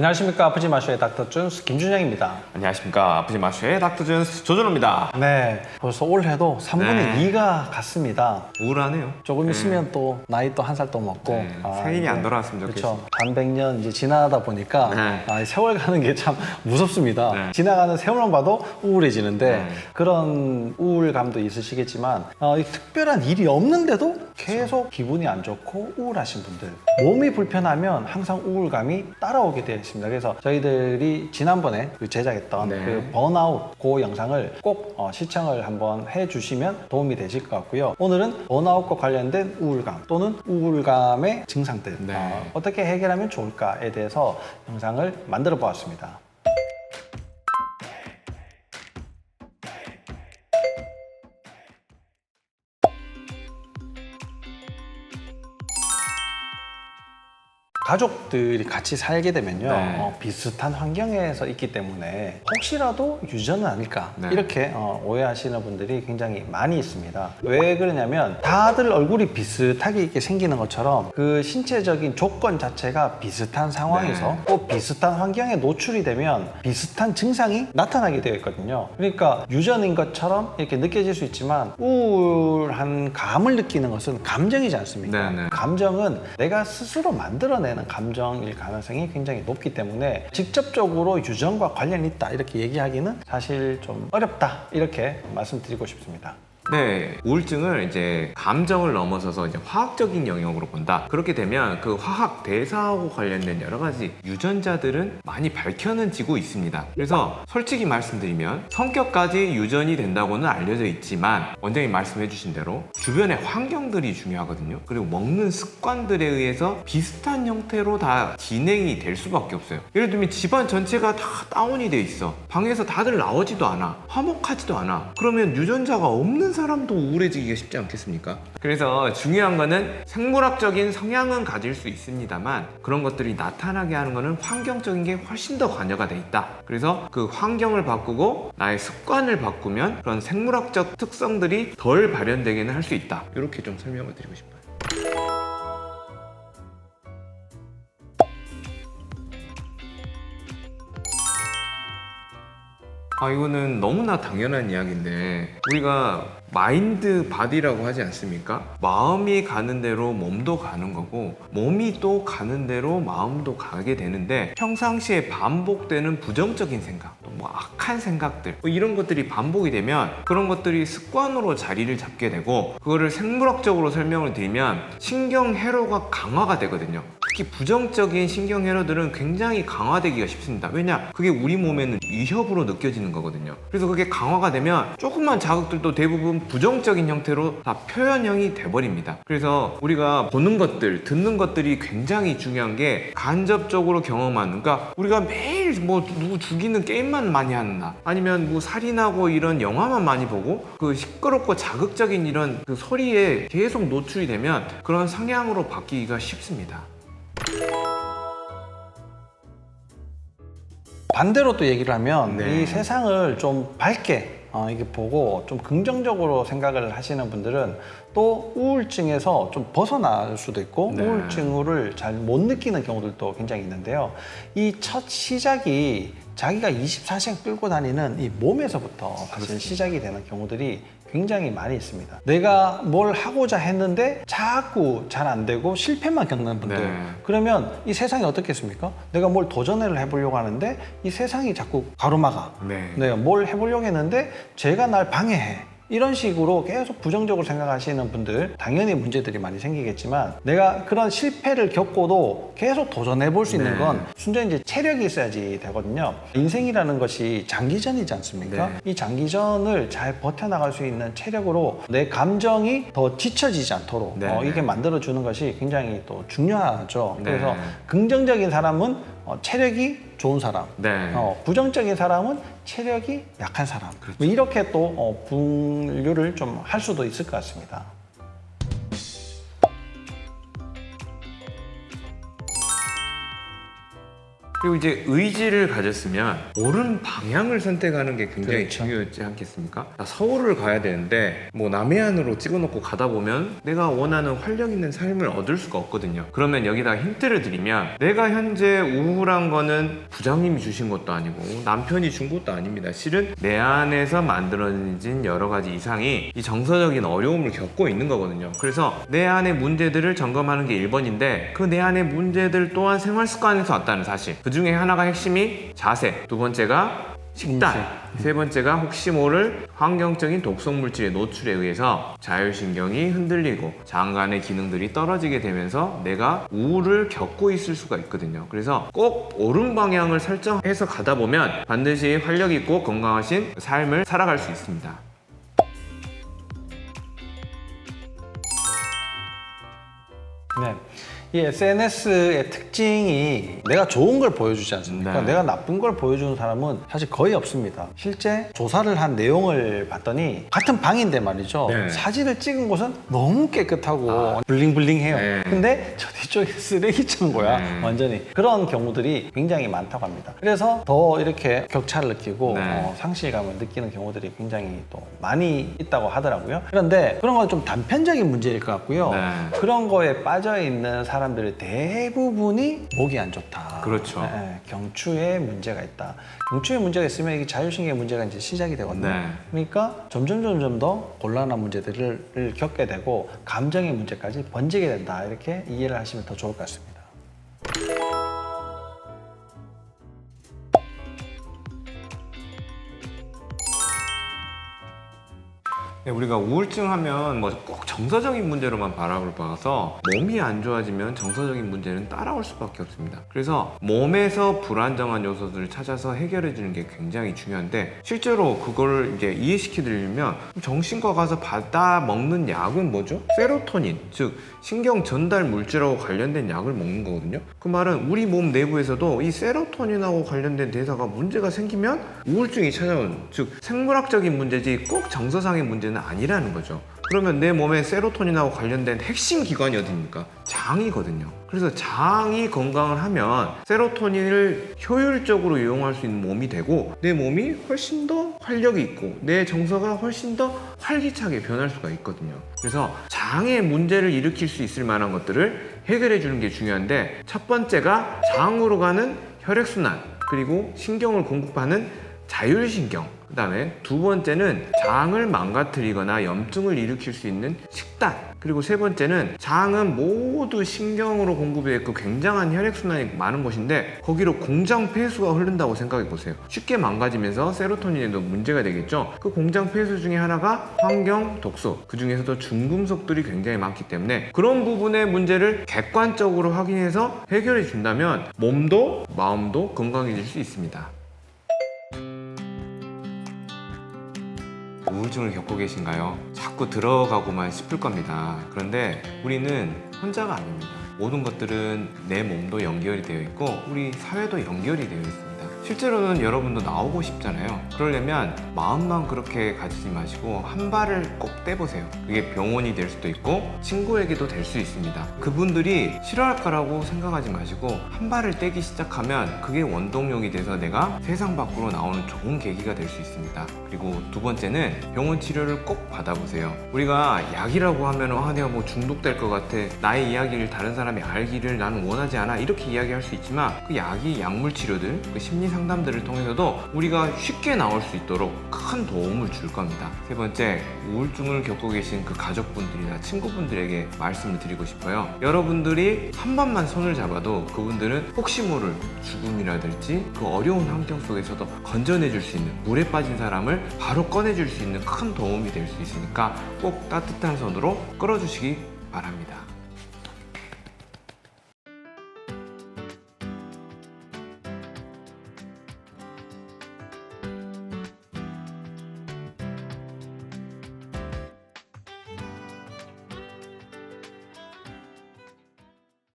안녕하십니까 아프지 마쇼의 닥터 준스 김준영입니다. 안녕하십니까 아프지 마쇼의 닥터 준스 조준호입니다 네, 벌써 올해도 3분의 네. 2가 갔습니다. 우울하네요 조금 있으면 또 나이 또 한 살 또 먹고 네, 생일이 안 돌아왔으면 좋겠어요. 그렇죠. 반백년 이제 지나다 보니까 네. 아, 이 세월 가는 게 참 무섭습니다. 네. 지나가는 세월만 봐도 우울해지는데 네. 그런 우울감도 있으시겠지만 어, 이 특별한 일이 없는데도 계속 기분이 안 좋고 우울하신 분들 몸이 불편하면 항상 우울감이 따라오게 되어 있습니다. 그래서 저희들이 지난번에 그 제작했던 네. 그 번아웃 그 영상을 꼭 어, 시청을 한번 해주시면 도움이 되실 것 같고요. 오늘은 번아웃과 관련된 우울감 또는 우울감의 증상들 네. 어, 어떻게 해결하면 좋을까에 대해서 영상을 만들어 보았습니다. 가족들이 같이 살게 되면요 네. 어, 비슷한 환경에서 있기 때문에 혹시라도 유전은 아닐까 네. 이렇게 어, 오해하시는 분들이 굉장히 많이 있습니다 왜 그러냐면 다들 얼굴이 비슷하게 이렇게 생기는 것처럼 그 신체적인 조건 자체가 비슷한 상황에서 네. 또 비슷한 환경에 노출이 되면 비슷한 증상이 나타나게 되어 있거든요 그러니까 유전인 것처럼 이렇게 느껴질 수 있지만 우울한 감을 느끼는 것은 감정이지 않습니까 네, 네. 감정은 내가 스스로 만들어 내는 감정일 가능성이 굉장히 높기 때문에 직접적으로 유전과 관련이 있다 이렇게 얘기하기는 사실 좀 어렵다 이렇게 말씀드리고 싶습니다. 네, 우울증을 이제 감정을 넘어서서 이제 화학적인 영역으로 본다. 그렇게 되면 그 화학 대사하고 관련된 여러 가지 유전자들은 많이 밝혀는 지고 있습니다. 그래서 솔직히 말씀드리면 성격까지 유전이 된다고는 알려져 있지만 원장님 말씀해주신 대로 주변의 환경들이 중요하거든요. 그리고 먹는 습관들에 의해서 비슷한 형태로 다 진행이 될 수밖에 없어요. 예를 들면 집안 전체가 다 다운이 돼 있어. 방에서 다들 나오지도 않아. 화목하지도 않아. 그러면 유전자가 없는 사람도 우울해지기가 쉽지 않겠습니까? 그래서 중요한 거는 생물학적인 성향은 가질 수 있습니다만 그런 것들이 나타나게 하는 거는 환경적인 게 훨씬 더 관여가 돼 있다. 그래서 그 환경을 바꾸고 나의 습관을 바꾸면 그런 생물학적 특성들이 덜 발현되게는 할 수 있다. 이렇게 좀 설명을 드리고 싶어요. 아 이거는 너무나 당연한 이야기인데 우리가 마인드 바디라고 하지 않습니까? 마음이 가는 대로 몸도 가는 거고 몸이 또 가는 대로 마음도 가게 되는데 평상시에 반복되는 부정적인 생각 또뭐 악한 생각들 뭐 이런 것들이 반복이 되면 그런 것들이 습관으로 자리를 잡게 되고 그거를 생물학적으로 설명을 드리면 신경 회로가 강화가 되거든요. 특히 부정적인 신경 회로들은 굉장히 강화되기가 쉽습니다. 왜냐? 그게 우리 몸에는 위협으로 느껴지는 거거든요. 그래서 그게 강화가 되면 조금만 자극들도 대부분 부정적인 형태로 다 표현형이 돼버립니다. 그래서 우리가 보는 것들, 듣는 것들이 굉장히 중요한 게 간접적으로 경험하는, 그러니까 우리가 매일 뭐 누구 죽이는 게임만 많이 한다. 아니면 뭐 살인하고 이런 영화만 많이 보고 그 시끄럽고 자극적인 이런 그 소리에 계속 노출이 되면 그런 성향으로 바뀌기가 쉽습니다. 반대로 또 얘기를 하면 네. 이 세상을 좀 밝게 어, 이게 보고 좀 긍정적으로 생각을 하시는 분들은 또 우울증에서 좀 벗어날 수도 있고 네. 우울증을 잘 못 느끼는 경우들도 굉장히 있는데요. 이 첫 시작이 자기가 24시간 끌고 다니는 이 몸에서부터 사실 시작이 되는 경우들이 굉장히 많이 있습니다. 내가 뭘 하고자 했는데 자꾸 잘 안 되고 실패만 겪는 분들. 네. 그러면 이 세상이 어떻겠습니까? 내가 뭘 도전을 해보려고 하는데 이 세상이 자꾸 가로막아. 네. 내가 뭘 해보려고 했는데 제가 날 방해해. 이런 식으로 계속 부정적으로 생각하시는 분들 당연히 문제들이 많이 생기겠지만 내가 그런 실패를 겪고도 계속 도전해 볼 수 있는 네. 건 순전히 이제 체력이 있어야지 되거든요. 인생이라는 것이 장기전이지 않습니까? 네. 이 장기전을 잘 버텨나갈 수 있는 체력으로 내 감정이 더 지쳐지지 않도록 네, 어, 네. 이게 만들어 주는 것이 굉장히 또 중요하죠. 네. 그래서 긍정적인 사람은 어, 체력이 좋은 사람, 네. 어, 부정적인 사람은 체력이 약한 사람. 그렇죠. 뭐 이렇게 또 어, 분류를 좀 할 수도 있을 것 같습니다. 그리고 이제 의지를 가졌으면 옳은 방향을 선택하는 게 굉장히 그렇죠. 중요하지 않겠습니까? 나 서울을 가야 되는데 뭐 남해안으로 찍어놓고 가다 보면 내가 원하는 활력 있는 삶을 얻을 수가 없거든요. 그러면 여기다 힌트를 드리면 내가 현재 우울한 거는 부장님이 주신 것도 아니고 남편이 준 것도 아닙니다. 실은 내 안에서 만들어진 여러 가지 이상이 이 정서적인 어려움을 겪고 있는 거거든요. 그래서 내 안의 문제들을 점검하는 게 1번인데 그 내 안의 문제들 또한 생활 습관에서 왔다는 사실. 그 중에 하나가 핵심이 자세, 두 번째가 식단, 세 번째가 혹시 모를 환경적인 독성 물질의 노출에 의해서 자율신경이 흔들리고 장간의 기능들이 떨어지게 되면서 내가 우울을 겪고 있을 수가 있거든요. 그래서 꼭 옳은 방향을 설정해서 가다 보면 반드시 활력 있고 건강하신 삶을 살아갈 수 있습니다. 이 SNS의 특징이 내가 좋은 걸 보여주지 않습니까? 네. 내가 나쁜 걸 보여주는 사람은 사실 거의 없습니다. 실제 조사를 한 내용을 봤더니 같은 방인데 말이죠. 네. 사진을 찍은 곳은 너무 깨끗하고 블링블링해요. 네. 근데 저 뒤쪽에 쓰레기장 거야. 네. 완전히. 그런 경우들이 굉장히 많다고 합니다. 그래서 더 이렇게 격차를 느끼고 네. 어, 상실감을 느끼는 경우들이 굉장히 또 많이 있다고 하더라고요. 그런데 그런 건 좀 단편적인 문제일 것 같고요. 네. 그런 거에 빠져 있는 사람 들의 대부분이 목이 안 좋다. 그렇죠. 네, 네. 경추에 문제가 있다. 경추에 문제가 있으면 이게 자율신경의 문제가 이제 시작이 되거든요. 네. 그러니까 점점 점점 더 곤란한 문제들을 겪게 되고 감정의 문제까지 번지게 된다. 이렇게 이해를 하시면 더 좋을 것 같습니다. 우리가 우울증 하면 뭐 꼭 정서적인 문제로만 바라볼 봐서 몸이 안 좋아지면 정서적인 문제는 따라올 수밖에 없습니다. 그래서 몸에서 불안정한 요소들을 찾아서 해결해 주는 게 굉장히 중요한데 실제로 그걸 이제 이해시켜 드리려면 정신과 가서 받아 먹는 약은 뭐죠? 세로토닌, 즉 신경 전달 물질하고 관련된 약을 먹는 거거든요. 그 말은 우리 몸 내부에서도 이 세로토닌하고 관련된 대사가 문제가 생기면 우울증이 찾아오는 즉 생물학적인 문제지 꼭 정서상의 문제는 아니라는 거죠. 그러면 내 몸에 세로토닌하고 관련된 핵심 기관이 어디입니까? 장이거든요. 그래서 장이 건강을 하면 세로토닌을 효율적으로 이용할 수 있는 몸이 되고 내 몸이 훨씬 더 활력이 있고 내 정서가 훨씬 더 활기차게 변할 수가 있거든요. 그래서 장의 문제를 일으킬 수 있을 만한 것들을 해결해 주는 게 중요한데 첫 번째가 장으로 가는 혈액순환 그리고 신경을 공급하는 자율신경 그 다음에 두 번째는 장을 망가뜨리거나 염증을 일으킬 수 있는 식단. 그리고 세 번째는 장은 모두 신경으로 공급이 있고 굉장한 혈액순환이 많은 곳인데 거기로 공장 폐수가 흐른다고 생각해 보세요. 쉽게 망가지면서 세로토닌에도 문제가 되겠죠? 그 공장 폐수 중에 하나가 환경 독소. 그 중에서도 중금속들이 굉장히 많기 때문에 그런 부분의 문제를 객관적으로 확인해서 해결해 준다면 몸도 마음도 건강해질 수 있습니다 우울증을 겪고 계신가요? 자꾸 들어가고만 싶을 겁니다. 그런데 우리는 혼자가 아닙니다. 모든 것들은 내 몸도 연결이 되어 있고 우리 사회도 연결이 되어 있습니다. 실제로는 여러분도 나오고 싶잖아요. 그러려면 마음만 그렇게 가지지 마시고 한 발을 꼭 떼보세요. 그게 병원이 될 수도 있고 친구에게도 될 수 있습니다. 그분들이 싫어할 거라고 생각하지 마시고 한 발을 떼기 시작하면 그게 원동력이 돼서 내가 세상 밖으로 나오는 좋은 계기가 될 수 있습니다. 그리고 두 번째는 병원 치료를 꼭 받아보세요. 우리가 약이라고 하면 아 내가 뭐 중독될 것 같아 나의 이야기를 다른 사람이 알기를 나는 원하지 않아 이렇게 이야기할 수 있지만 그 약이 약물 치료들 그 심리 상담들을 통해서도 우리가 쉽게 나올 수 있도록 큰 도움을 줄 겁니다. 세 번째 우울증을 겪고 계신 그 가족분들이나 친구분들에게 말씀을 드리고 싶어요. 여러분들이 한 번만 손을 잡아도 그분들은 혹시 모를 죽음이라든지 그 어려운 환경 속에서도 건져내줄 수 있는 물에 빠진 사람을 바로 꺼내줄 수 있는 큰 도움이 될 수 있으니까 꼭 따뜻한 손으로 끌어주시기 바랍니다.